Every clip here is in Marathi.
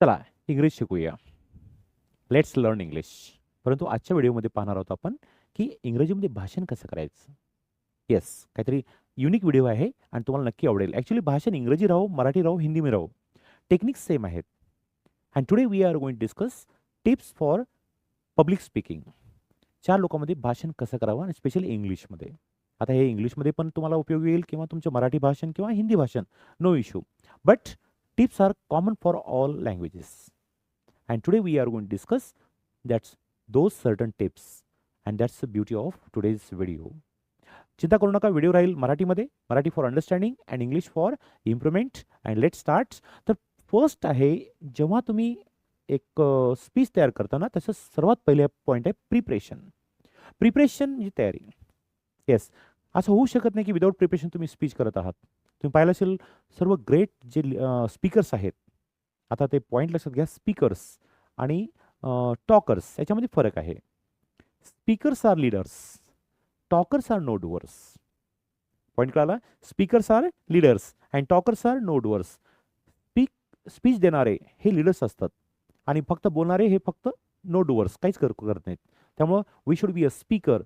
चला इंग्लिश शिकूया. लेट्स लर्न इंग्लिश परंतु आजच्या व्हिडिओमध्ये पाहणार आहोत आपण की इंग्रजीमध्ये भाषण कसं करायचं? येस काहीतरी युनिक व्हिडिओ आहे आणि तुम्हाला नक्की आवडेल. ॲक्च्युली भाषण इंग्रजी राहो मराठी राहो हिंदी मी राहो. टेक्निक्स सेम आहेत. And today we are going discuss tips for public speaking चार लोकांमध्ये भाषण कसं करावं आणि स्पेशली इंग्लिशमध्ये आता हे इंग्लिशमध्ये पण तुम्हाला उपयोगी येईल किंवा तुमचं मराठी भाषण किंवा हिंदी भाषण no issue but tips are common for all languages. And today we are going to discuss that's those certain tips. And that's the beauty of today's video. चिंता करू नका व्हिडिओ राहील मराठीमध्ये Marathi for understanding and English for improvement and let start तर फर्स्ट आहे जेव्हा तुम्ही एक स्पीच तयार करताना त्याचं सर्वात पहिले पॉईंट आहे प्रिपरेशन प्रिपरेशन म्हणजे तयारी येस असं होऊ शकत नाही की विदाऊट प्रिपरेशन तुम्ही स्पीच करत आहात तुम्ही पाहिलं असेल सर्व ग्रेट जे स्पीकर्स आहेत आता ते पॉईंट लक्षात घ्या स्पीकर्स आणि टॉकर्स याच्यामध्ये फरक आहे. Speakers are leaders talkers are no doers point कळाला? Speakers are leaders and talkers are no doers speak speech देणारे हे लीडर्स असतात आणि फक्त बोलणारे हे फक्त नो डुअर्स काहीच कर करत नाहीत. त्यामुळं we should be a speaker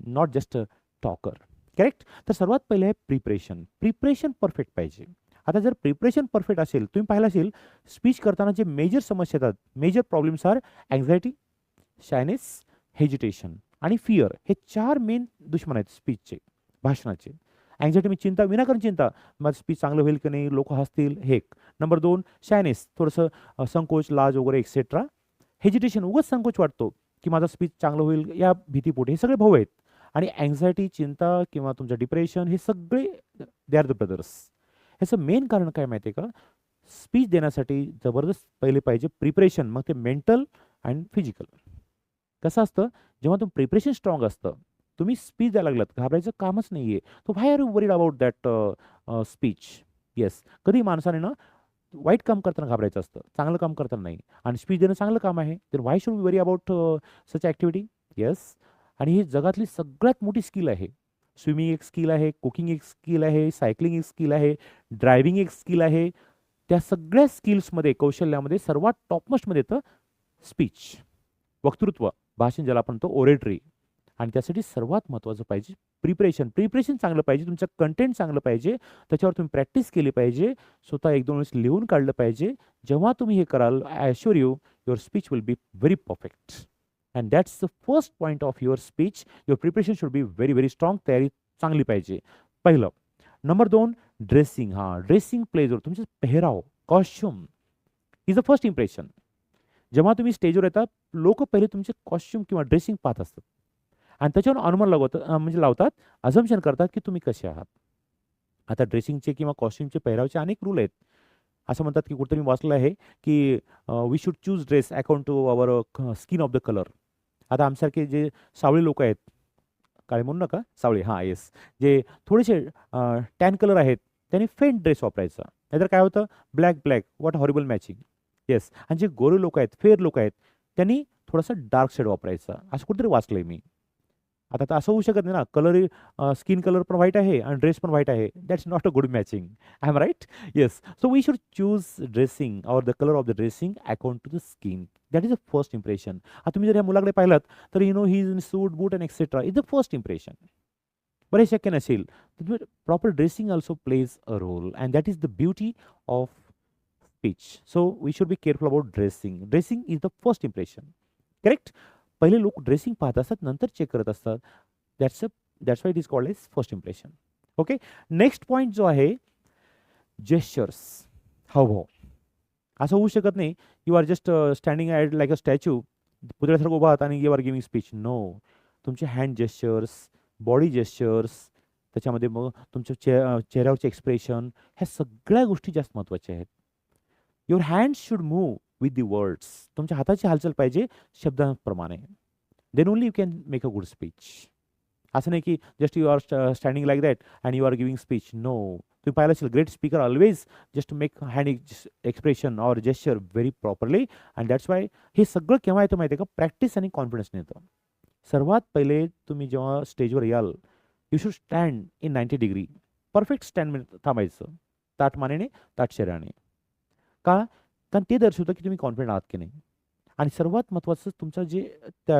not just a talker correct तर सर्वात पहिले आहे प्रिपरेशन प्रिपरेशन परफेक्ट पाहिजे. आता जर प्रिपरेशन परफेक्ट असेल तुम्ही पाहिलं असेल स्पीच करताना जे मेजर समस्या येतात major problems are anxiety shyness hesitation आणि फिअर हे चार मेन दुश्मन आहेत स्पीचचे भाषणाचे. अँझायटी मी चिंता विनाकारण चिंता. माझं स्पीच चांगलं होईल की नाही? लोक हसतील? हे एक. नंबर दोन शायनेस थोडंसं संकोच लाज वगैरे एक्सेट्रा हेजिटेशन उगाच संकोच वाटतो की माझा स्पीच चांगलं होईल या भीतीपोटी. हे सगळे भाऊ आहेत. आणि अँझायटी चिंता किंवा तुमचं डिप्रेशन हे सगळे दे आर द ब्रदर्स ह्याचं मेन कारण काय माहिती आहे का? स्पीच देण्यासाठी जबरदस्त पहिले पाहिजे प्रिपरेशन मग ते मेंटल अँड फिजिकल कसं असतं? जेव्हा तुम प्रिपरेशन स्ट्रॉंग असतं तुम्ही स्पीच द्यायला लागलात घाबरायचं कामच नाही आहे तो why are you worried about that speech yes कधी माणसाने ना वाईट काम करताना घाबरायचं असतं चांगलं काम करताना नाही. आणि स्पीच देणं चांगलं काम आहे. तर why should be worry about such activity yes आणि ही जगातली सगळ्यात मोठी स्किल आहे. स्विमिंग एक स्किल आहे कुकिंग एक स्किल आहे सायकलिंग एक स्किल आहे ड्रायव्हिंग एक स्किल आहे. त्या सगळ्या स्किल्समध्ये कौशल्यामध्ये सर्वात टॉपमोस्टमध्ये येतं स्पीच. वक्तृत्व भाषण ज्याला आपण तो ओरेटरी आणि त्यासाठी सर्वात महत्त्वाचं पाहिजे प्रिपरेशन प्रिपरेशन चांगलं पाहिजे तुमचं कंटेंट चांगलं पाहिजे त्याच्यावर तुम्ही प्रॅक्टिस केली पाहिजे स्वतः एक दोन वेळेस लिहून काढलं पाहिजे. जेव्हा तुम्ही हे कराल I assure you your speech will be very perfect and that's the first point of your speech your preparation should be very very strong तयारी चांगली पाहिजे. पहिलं. नंबर दोन ड्रेसिंग हां ड्रेसिंग प्लेजवर तुमचे पेहराव costume is the first impression जेव्हा तुम्ही स्टेजवर येतात लोक पहिले तुमचे कॉस्ट्युम किंवा ड्रेसिंग पाहत असतात. आणि त्याच्यावर अनुमान लावतात म्हणजे लावतात अझम्पशन करतात की तुम्ही कसे आहात. आता ड्रेसिंगचे किंवा कॉस्ट्युमचे पेहरावचे अनेक रूल आहेत. असं म्हणतात की कुठं मी वाचलं आहे की we should choose dress account to our skin of the colour आता आमच्यासारखे जे सावळे लोक आहेत काळे म्हणू नका सावळी हां येस जे थोडेसे टॅन कलर आहेत त्यांनी फेंट ड्रेस वापरायचा. नाहीतर काय होतं? Black black what horrible matching yes आणि जे गोरे लोक आहेत फेअर लोक आहेत त्यांनी थोडासा डार्क शेड वापरायचा. असं कुठेतरी वाचलं आहे मी. आता तर असं होऊ शकत नाही ना. कलर स्किन कलर पण व्हाईट आहे आणि ड्रेस पण व्हाईट आहे. That's not a good matching I am right yes so we should choose dressing or the colour of the dressing accord to the skin that is the first impression आता तुम्ही जर या मुलाकडे पाहिलात तर you know he is in suit boot and etcetera is the first impression बरं हे शक्य नसेल. तर proper dressing also plays a role and that is the beauty of speech so we should be careful about dressing dressing is the first impression correct पहिले लोक ड्रेसिंग पाहत असतात नंतर चेक करत असतात. That's a that's why it is called as first impression okay next point जो आहे जेस्चर्स हावभाव असं होऊ शकत नाही. You are just standing at like a statue पुतळ्यासारखं उभा आहात आणि you are giving speech no तुमचे हँड जेस्चर्स बॉडी जेस्चर्स त्याच्यामध्ये मग तुमच्या चे चेहऱ्यावरचे एक्सप्रेशन ह्या सगळ्या गोष्टी जास्त महत्त्वाच्या आहेत. Your hand should move with the words तुमच्या हाताची हालचाल पाहिजे शब्दांप्रमाणे. Then only you can make a good speech असं नाही की just you are standing like that and you are giving speech no तुम्ही पाहिलं असेल great speaker always just make hand expression or gesture very properly and that's why हे सगळं केव्हा येतं माहिती आहे का? प्रॅक्टिस आणि कॉन्फिडन्सने येतं. सर्वात पहिले तुम्ही जेव्हा स्टेजवर याल you should stand in ninety degree perfect stand थांबायचं. ताट मानेने ताट शरीराने का? कारण ते दर्शवतं की तुम्ही कॉन्फिडंट आहात की नाही. आणि सर्वात महत्त्वाचं तुमचं जे त्या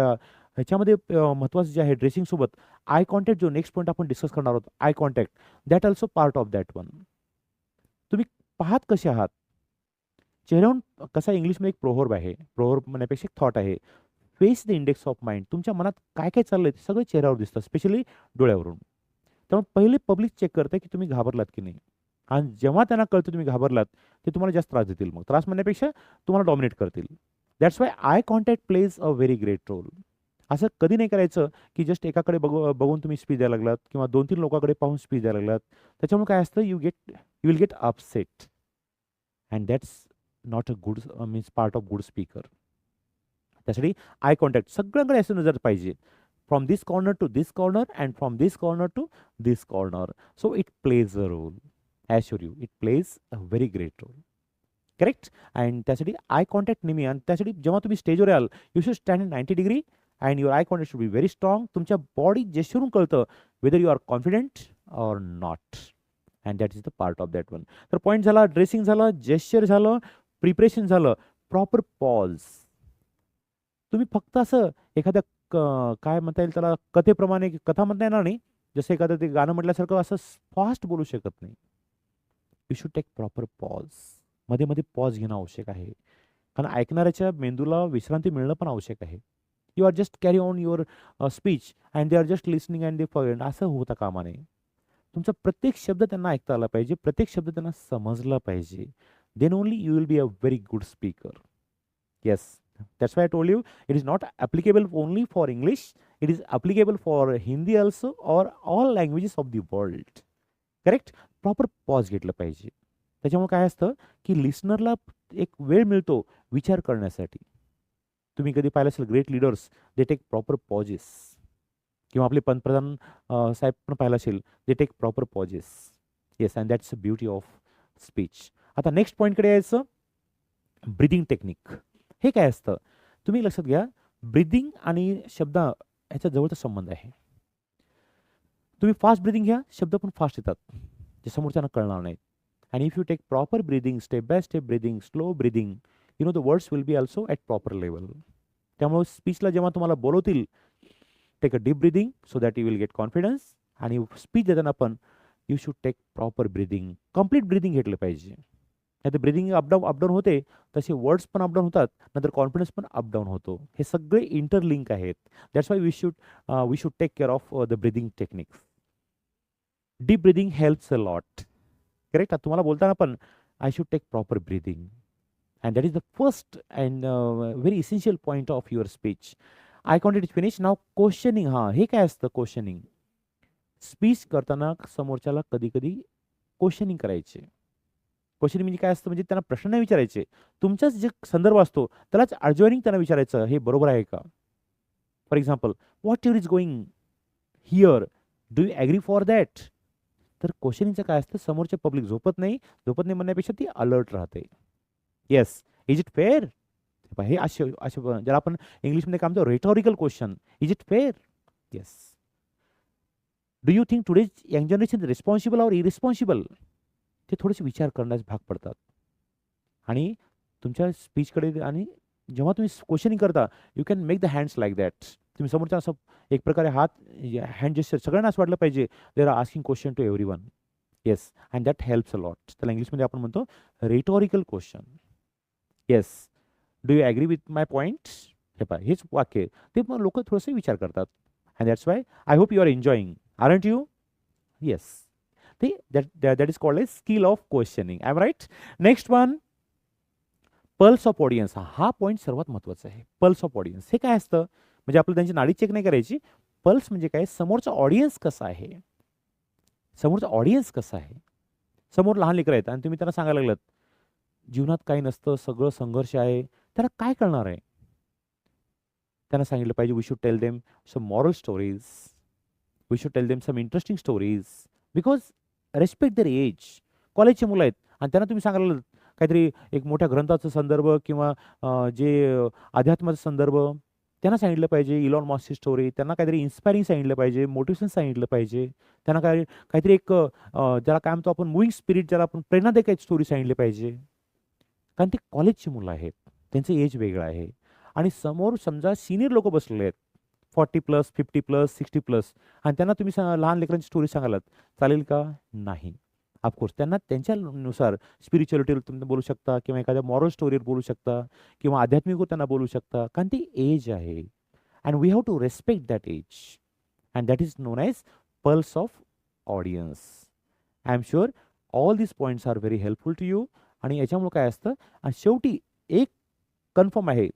ह्याच्यामध्ये महत्त्वाचं जे आहे ड्रेसिंगसोबत आय कॉन्टॅक्ट जो नेक्स्ट पॉईंट आपण डिस्कस करणार आहोत eye contact that also part of that one तुम्ही पाहत कसे आहात? चेहऱ्याहून कसा इंग्लिशमध्ये एक प्रोहर्ब आहे प्रोहर्ब म्हणण्यापेक्षा एक थॉट आहे. Face the index of mind तुमच्या मनात काय काय चाललं आहे ते सगळं चेहऱ्यावर दिसतं स्पेशली डोळ्यावरून. त्यामुळे पहिले पब्लिक चेक करते की तुम्ही घाबरलात की नाही. आणि जेव्हा त्यांना कळतं तुम्ही घाबरलात ते तुम्हाला जास्त त्रास देतील मग. त्रास म्हणण्यापेक्षा तुम्हाला डॉमिनेट करतील. That's why eye contact plays a very great role असं कधी नाही करायचं की जस्ट एकाकडे बघू बघून तुम्ही स्पीच द्यायला लागलात किंवा दोन तीन लोकांकडे पाहून स्पीच द्यायला लागलात. त्याच्यामुळे काय असतं you get you will get upset and that's not a good means part of good speaker त्यासाठी आय कॉन्टॅक्ट सगळ्यांकडे असं नजर पाहिजे. From this corner to this corner and from this corner to this corner so it plays a role assure you it plays a very great role correct and त्यासाठी आय कॉन्टॅक्ट नेहमी आणि त्यासाठी जेव्हा तुम्ही स्टेजवर याल you should stand in ninety degree and your eye contact should be very strong तुमच्या बॉडी जेशरून कळतं whether you are confident or not and that is the part of that one तर पॉईंट झाला ड्रेसिंग झालं जेस्चर झालं प्रिपरेशन झालं प्रॉपर पॉज तुम्ही फक्त असं एखाद्या क- काय म्हणता येईल त्याला कथेप्रमाणे कथा म्हणता येणार नाही. जसं एखादं ते गाणं म्हटल्यासारखं असं फास्ट बोलू शकत नाही. यू शुड टेक प्रॉपर पॉजमध्ये मध्ये पॉज घेणं आवश्यक आहे. कारण ऐकणाऱ्याच्या मेंदूला विश्रांती मिळणं पण आवश्यक आहे. You are just carry on your speech and they are just listening and they for असं होता कामा नये तुमचा प्रत्येक शब्द त्यांना ऐकता आला पाहिजे. प्रत्येक शब्द त्यांना समजला पाहिजे. Then only you will be a very good speaker yes that's why i told you it is not applicable only for english. It is applicable for hindi also or all languages of the world. Correct proper pause घेतलं पाहिजे. त्याच्यामुळे काय असतं की लिस्नरला एक वेळ मिळतो विचार करण्यासाठी. तुम्ही कधी पाहिलं असेल great leaders they take proper pauses. किंवा आपले पंतप्रधान साहेब पण पाहिलं असेल they take proper pauses. Yes and that's a beauty of speech आता नेक्स्ट पॉईंटकडे यायचं ब्रिदिंग टेक्निक हे काय असतं? तुम्ही लक्षात घ्या ब्रिदिंग आणि शब्द ह्याचा जवळचा संबंध आहे. तुम्ही फास्ट ब्रिदिंग घ्या शब्द पण फास्ट येतात. जे समोरच्यांना कळणार नाहीत. आणि if you take proper breathing step by step breathing slow breathing you know the words will be also at proper level त्यामुळे स्पीचला जेव्हा तुम्हाला बोलवतील take a deep breathing so that you will get confidence आणि स्पीच देताना पण you should take proper breathing complete breathing घेतलं पाहिजे. नाही तर ब्रिदिंग अपडाऊन अपडाऊन होते तसे वर्ड्स पण अपडाऊन होतात नंतर कॉन्फिडन्स पण अपडाऊन होतो. हे सगळे इंटरलिंक आहेत. That's why we should we should take care of the breathing techniques deep breathing helps a lot correct तुम्हाला बोलताना पण I should take proper breathing and that is the first and very essential point of your speech eye contact is finish now questioning हां हे काय असतं क्वेश्चनिंग स्पीच करताना समोरच्याला कधी कधी क्वेश्चनिंग करायचे. क्वेश्चनिंग म्हणजे काय असतं? म्हणजे त्यांना प्रश्न नाही विचारायचे. तुमचाच जे संदर्भ असतो त्यालाच अर्जॉइनिंग त्यांना विचारायचं. हे बरोबर आहे का? For example what your is going here do you agree for that तर क्वेश्चनिंगचं काय असतं? समोरचे पब्लिक झोपत नाही. झोपत नाही म्हणण्यापेक्षा ती अलर्ट राहते. येस इज इट फेअर हे असे असे ज्याला आपण इंग्लिशमध्ये काय म्हणतो? Rhetorical question is it fair yes do you think today's young generation responsible or irresponsible ते थोडेसे विचार करण्यास भाग पडतात. आणि तुमच्या स्पीचकडे आणि जेव्हा तुम्ही क्वेश्चनिंग करता you can make the hands like that तुम्ही समोरच्या असं एक प्रकारे हात हँड जेस्टर सगळ्यांना असं वाटलं पाहिजे. There are asking question to every one yes and that helps a lot त्याला इंग्लिशमध्ये आपण म्हणतो rhetorical question yes do you agree with my point हे पाय हेच वाक्य आहे. ते मग लोक थोडंसं विचार करतात. And that's why I hope you are enjoying aren't you yes ते that that is called a skill of questioning I am right next one pulse of audience हा पॉईंट सर्वात महत्त्वाचा आहे. पल्स ऑफ ऑडियन्स हे काय असतं? म्हणजे आपलं त्यांची नाडी चेक नाही करायची. पल्स म्हणजे काय? समोरचा ऑडियन्स कसा आहे? समोरचा ऑडियन्स कसा आहे? समोर लहान लेकरं आहेत आणि तुम्ही त्यांना सांगायला लागलात जीवनात काही नसतं सगळं संघर्ष आहे. त्याला काय कळणार आहे? त्यांना सांगितलं पाहिजे we should tell them some moral stories we should tell them some interesting stories because respect their age कॉलेजचे मुलं आहेत आणि त्यांना तुम्ही सांगायला काहीतरी एक मोठ्या ग्रंथाचा संदर्भ किंवा जे अध्यात्माचा संदर्भ त्यांना सांगितलं पाहिजे इलॉन मॉसची स्टोरी त्यांना काहीतरी इन्स्पायरिंग सांगितलं पाहिजे मोटिवेशन सांगितलं पाहिजे. त्यांना काय काहीतरी एक ज्याला काय म्हणतो आपण मुव्हिंग स्पिरिट ज्याला आपण प्रेरणादायक एक स्टोरी सांगितली पाहिजे. कारण ते कॉलेजची मुलं आहेत. त्यांचं एज वेगळं आहे. आणि समोर समजा सिनियर लोक बसलेले आहेत. Forty plus fifty plus sixty plus आणि त्यांना तुम्ही सांगा लहान लेकरांची स्टोरी सांगालात चालेल का? नाही. ऑफकोर्स त्यांना त्यांच्यानुसार स्पिरिच्युअलिटीवर तुम्ही बोलू शकता किंवा एखाद्या मॉरल स्टोरीवर बोलू शकता किंवा आध्यात्मिकवर त्यांना बोलू शकता. कारण ती एज आहे. And we have to respect that age and that is known as pulse of audience I am sure all these points are very helpful to you आणि याच्यामुळे काय असतं? आणि शेवटी एक कन्फर्म आहे.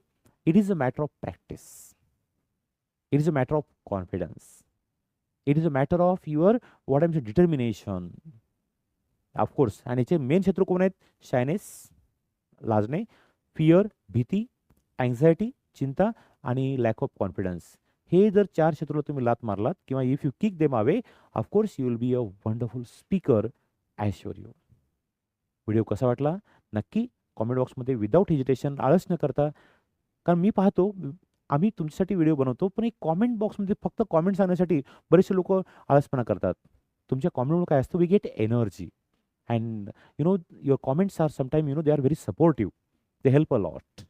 It is a matter of practice it is a matter of confidence it is a matter of your what um determination of course आणि याचे मेन क्षेत्र कोण आहेत? शायनेस लाजणे फिअर भीती अँझायटी चिंता आणि लॅक ऑफ कॉन्फिडन्स हे जर चार शत्रूला तुम्ही लात मारलात किंवा if you kick them away of course you will be a wonderful speaker I you video कसा वाटला? नक्की कॉमेंट बॉक्समध्ये विदाऊट हेजिटेशन आळस न करता कारण मी पाहतो आम्ही तुमच्यासाठी व्हिडिओ बनवतो पण एक कॉमेंट बॉक्समध्ये फक्त कॉमेंट सांगण्यासाठी बरेचसे लोक आळसपणा करतात. तुमच्या कॉमेंटमुळे काय असतं? We get energy and you know your comments are sometime you know they are very supportive. They help a lot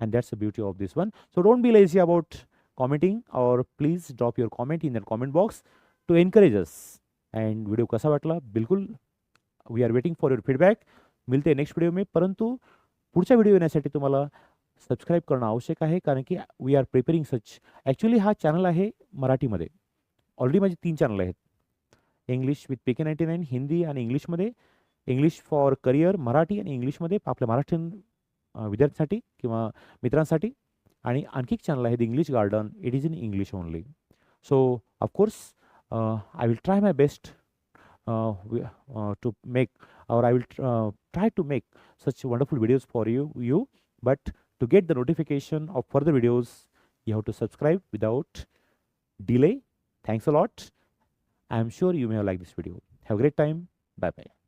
and that's a beauty of this one so don't be lazy about commenting or please drop your comment in the comment box to encourage us. And video कसा वाटला बिलकुल we are waiting for your feedback मिळते नेक्स्ट व्हिडिओ में. परंतु पुढच्या व्हिडिओ येण्यासाठी तुम्हाला सबस्क्राईब करणं आवश्यक आहे. कारण की we are preparing such actually हा चॅनल आहे मराठीमध्ये. ऑलरेडी माझे तीन चॅनल आहेत. English with P K ninety nine Hindi आणि इंग्लिशमध्ये इंग्लिश फॉर करिअर मराठी आणि इंग्लिशमध्ये आपल्या मराठी विद्यार्थ्यांसाठी किंवा मित्रांसाठी. आणि आणखी एक चॅनल आहे the English garden it is in English only so of course I will try my best to make or I will try to make such wonderful videos for you you but to get the notification of further videos you have to subscribe without delay thanks a lot I am sure you may have like this video have great time bye bye